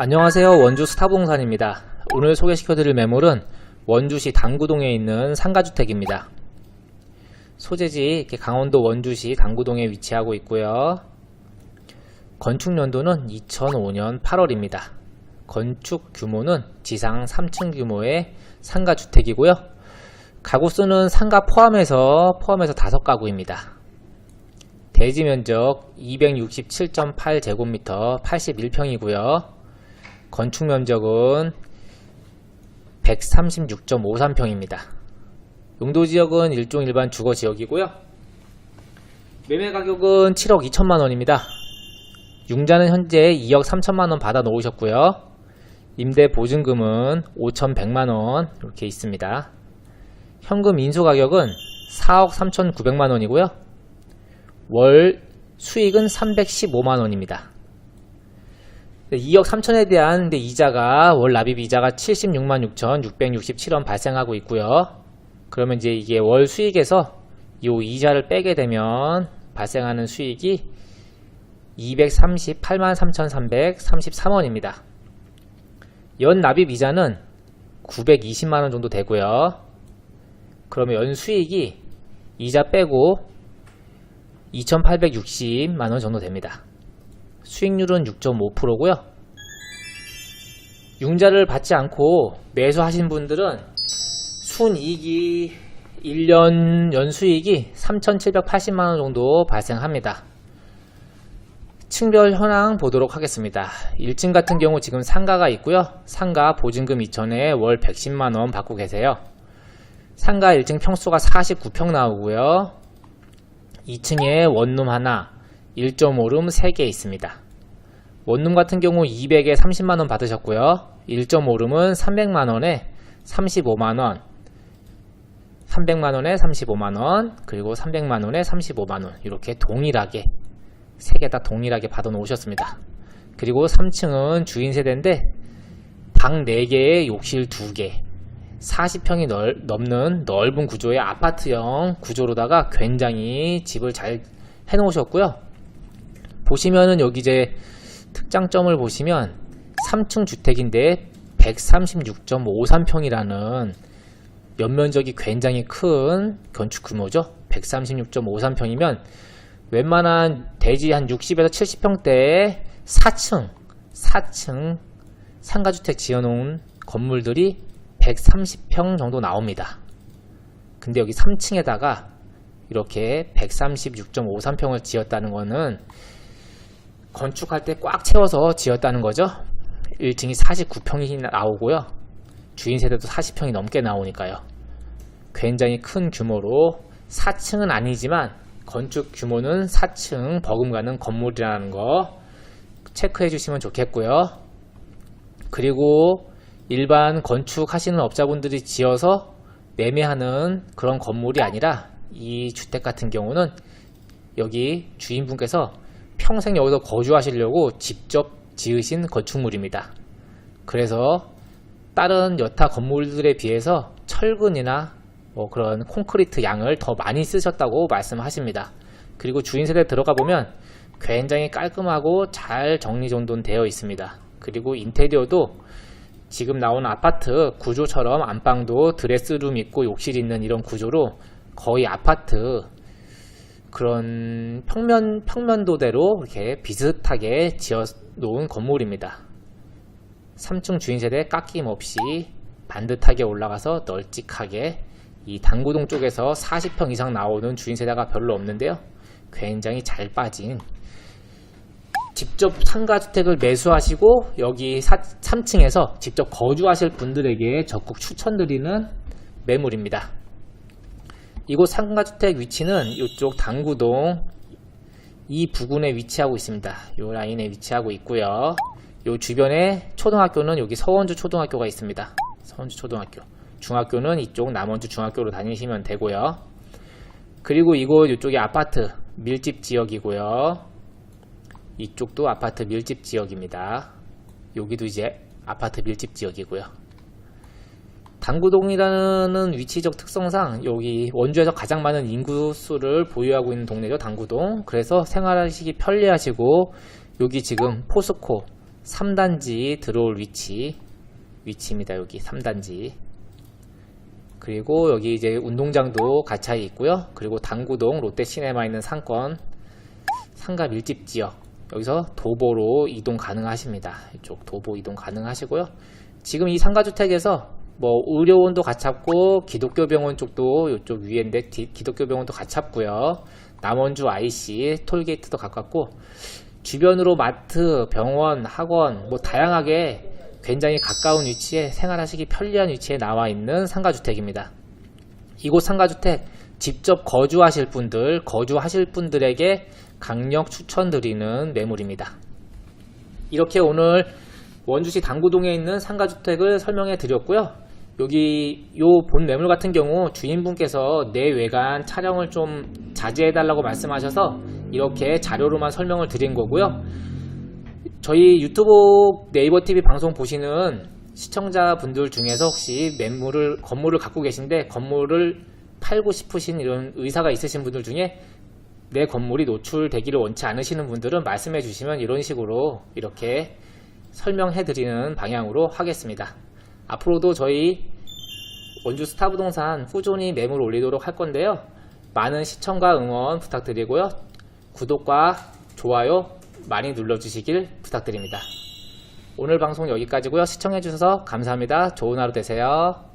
안녕하세요. 원주 스타부동산입니다. 오늘 소개시켜드릴 매물은 원주시 당구동에 있는 상가주택입니다. 소재지 이렇게 강원도 원주시 당구동에 위치하고 있고요. 건축 연도는 2005년 8월입니다. 건축 규모는 지상 3층 규모의 상가주택이고요. 가구 수는 상가 포함해서 포함해서 5가구입니다. 대지 면적 267.8제곱미터 81평이고요. 건축 면적은 136.53평입니다. 용도 지역은 일종 일반 주거 지역이고요. 매매 가격은 7억 2천만 원입니다. 융자는 현재 2억 3천만 원 받아 놓으셨고요. 임대 보증금은 5,100만 원 이렇게 있습니다. 현금 인수 가격은 4억 3,900만 원이고요. 월 수익은 315만 원입니다. 2억 3천에 대한 이자가 월 납입 이자가 76만 6,667원 발생하고 있고요. 그러면 이제 이게 월 수익에서 이 이자를 빼게 되면 발생하는 수익이 238만 3,333원입니다. 연 납입 이자는 920만 원 정도 되고요. 그러면 연 수익이 이자 빼고 2,860만 원 정도 됩니다. 수익률은 6.5%고요. 융자를 받지 않고 매수하신 분들은 순이익이 1년 연수익이 3,780만원 정도 발생합니다. 층별 현황 보도록 하겠습니다. 1층 같은 경우 지금 상가가 있고요. 상가 보증금 2천에 월 110만원 받고 계세요. 상가 1층 평수가 49평 나오고요. 2층에 원룸 하나, 1.5룸 3개 있습니다. 원룸 같은 경우 200에 30만원 받으셨고요. 1.5룸은 300만원에 35만원, 300만원에 35만원, 그리고 300만원에 35만원. 이렇게 동일하게, 3개 다 동일하게 받아 놓으셨습니다. 그리고 3층은 주인 세대인데, 방 4개에 욕실 2개, 40평이 넓, 넘는 넓은 구조의 아파트형 구조로다가 굉장히 집을 잘 해놓으셨고요. 보시면은 여기 이제 특장점을 보시면 3층 주택인데 136.53평이라는 연면적이 굉장히 큰 건축 규모죠. 136.53평이면 웬만한 대지 한 60에서 70평대의 4층, 4층 상가주택 지어놓은 건물들이 130평 정도 나옵니다. 근데 여기 3층에다가 이렇게 136.53평을 지었다는 거는 건축할 때 꽉 채워서 지었다는 거죠. 1층이 49평이 나오고요. 주인 세대도 40평이 넘게 나오니까요. 굉장히 큰 규모로 4층은 아니지만 건축 규모는 4층 버금가는 건물이라는 거 체크해 주시면 좋겠고요. 그리고 일반 건축하시는 업자분들이 지어서 매매하는 그런 건물이 아니라 이 주택 같은 경우는 여기 주인분께서 평생 여기서 거주하시려고 직접 지으신 건축물입니다. 그래서 다른 여타 건물들에 비해서 철근이나 뭐 그런 콘크리트 양을 더 많이 쓰셨다고 말씀하십니다. 그리고 주인 세대 들어가 보면 굉장히 깔끔하고 잘 정리정돈 되어 있습니다. 그리고 인테리어도 지금 나온 아파트 구조처럼 안방도 드레스룸 있고 욕실 있는 이런 구조로 거의 아파트 그런 평면 평면도대로 이렇게 비슷하게 지어 놓은 건물입니다. 3층 주인 세대 깎임 없이 반듯하게 올라가서 널찍하게 이 당구동 쪽에서 40평 이상 나오는 주인 세대가 별로 없는데요. 굉장히 잘 빠진 직접 상가주택을 매수하시고 여기 3층에서 직접 거주하실 분들에게 적극 추천드리는 매물입니다. 이곳 상가주택 위치는 이쪽 당구동 이 부근에 위치하고 있습니다. 이 라인에 위치하고 있고요. 이 주변에 초등학교는 여기 서원주 초등학교가 있습니다. 서원주 초등학교. 중학교는 이쪽 남원주 중학교로 다니시면 되고요. 그리고 이곳 이쪽이 아파트 밀집 지역이고요. 이쪽도 아파트 밀집 지역입니다. 여기도 이제 아파트 밀집 지역이고요. 당구동이라는 위치적 특성상 여기 원주에서 가장 많은 인구수를 보유하고 있는 동네죠. 당구동. 그래서 생활하시기 편리하시고 여기 지금 포스코 3단지 들어올 위치 위치입니다. 여기 3단지. 그리고 여기 이제 운동장도 가차에 있고요. 그리고 당구동 롯데시네마 있는 상권 상가 밀집 지역 여기서 도보로 이동 가능하십니다. 이쪽 도보 이동 가능하시고요. 지금 이 상가주택에서 뭐 의료원도 가깝고 기독교 병원 쪽도 이쪽 위에인데 디- 기독교 병원도 가깝고요. 남원주 IC 톨게이트도 가깝고 주변으로 마트, 병원, 학원 뭐 다양하게 굉장히 가까운 위치에 생활하시기 편리한 위치에 나와 있는 상가주택입니다. 이곳 상가주택 직접 거주하실 분들, 거주하실 분들에게 강력 추천드리는 매물입니다. 이렇게 오늘 원주시 당구동에 있는 상가주택을 설명해 드렸고요. 여기 요 본 매물 같은 경우 주인분께서 내외관 촬영을 좀 자제해 달라고 말씀하셔서 이렇게 자료로만 설명을 드린 거고요. 저희 유튜브 네이버 TV 방송 보시는 시청자분들 중에서 혹시 매물을 건물을 갖고 계신데 건물을 팔고 싶으신 이런 의사가 있으신 분들 중에 내 건물이 노출되기를 원치 않으시는 분들은 말씀해 주시면 이런 식으로 이렇게 설명해 드리는 방향으로 하겠습니다. 앞으로도 저희 원주 스타 부동산 꾸준히 매물 올리도록 할 건데요. 많은 시청과 응원 부탁드리고요. 구독과 좋아요 많이 눌러주시길 부탁드립니다. 오늘 방송 여기까지고요. 시청해주셔서 감사합니다. 좋은 하루 되세요.